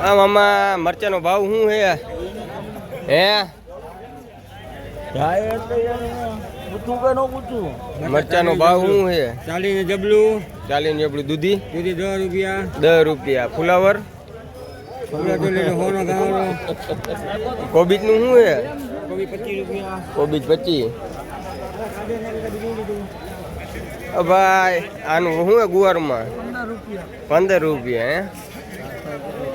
આમ આમાં મરચાનો ભાવ શું છે? હે? ન મરચાનો ભાવ શું છે? ચાલીને જબલું. ચાલીને આપણું દૂધી? દૂધી દસ રૂપિયા. દસ રૂપિયા. ફુલાવર? ગાવાનો કોબીજનું શું છે? કોબીજ પચીસ ભાઈ આનું શું ગુવારમાં? પંદર રૂપિયા હે?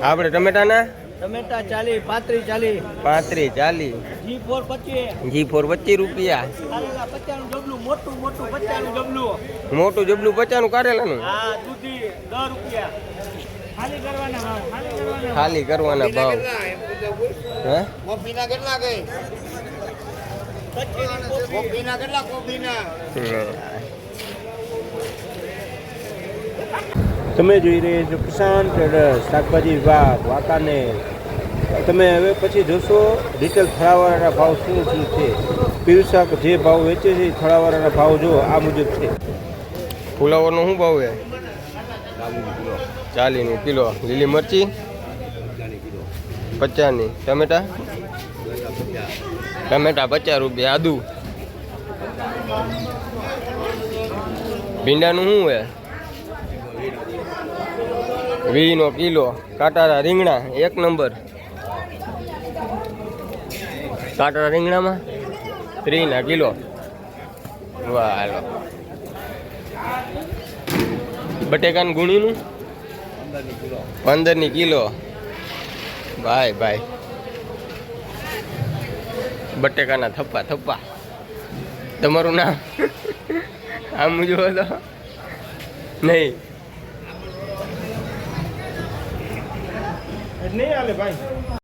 આપણે ટમેટાના? ટમેટા ચાલી પાંત્રી ચાલી પાંત્રી ચાલીસ. જી ફોર પચીસ. જી ફોર પચીસ રૂપિયા. કારેલા પચાસનું ડબલું મોટું મોટું પચાસનું ડબલું મોટું જબલું પચાનું કાઢેલાનું હા દૂધી દસ રૂપિયા. ખાલી કરવાના ભાવ ખાલી કરવાના ભાવ. હે? કોફીના કેટલા કોફીના કેટલા કોફીના તમે જોઈ રહ્યા છો કિસાન ટ્રેડર્સ શાકભાજી વિભાગ વાંકાનેર તમે હવે પછી જોશો રિટેલ થળાવાળાના ભાવ શું શું છે? પીવું શાક જે ભાવ વેચે છે, એ થળાવાળાના ભાવ જો આ મુજબ છે. ફુલાવરનો શું ભાવ છે? ચાલીનું કિલો. લીલી મરચી? પચાસની. ટમેટા? ટમેટા પચાસ રૂપિયા. આદુ? ભીંડાનું શું છે? વીનો કિલો કાટારા રીંગણા, એક નંબર. કાટારા રીંગણામાં? ત્રીના કિલો. વાહ હાલો બટેકાનું ગુણીનું? પંદરની કિલો. ભાઈ ભાઈ. બટેકાના થપ્પા થપ્પા. તમારું નામ? આમ તો નહીં. નહીં હાલે ભાઈ.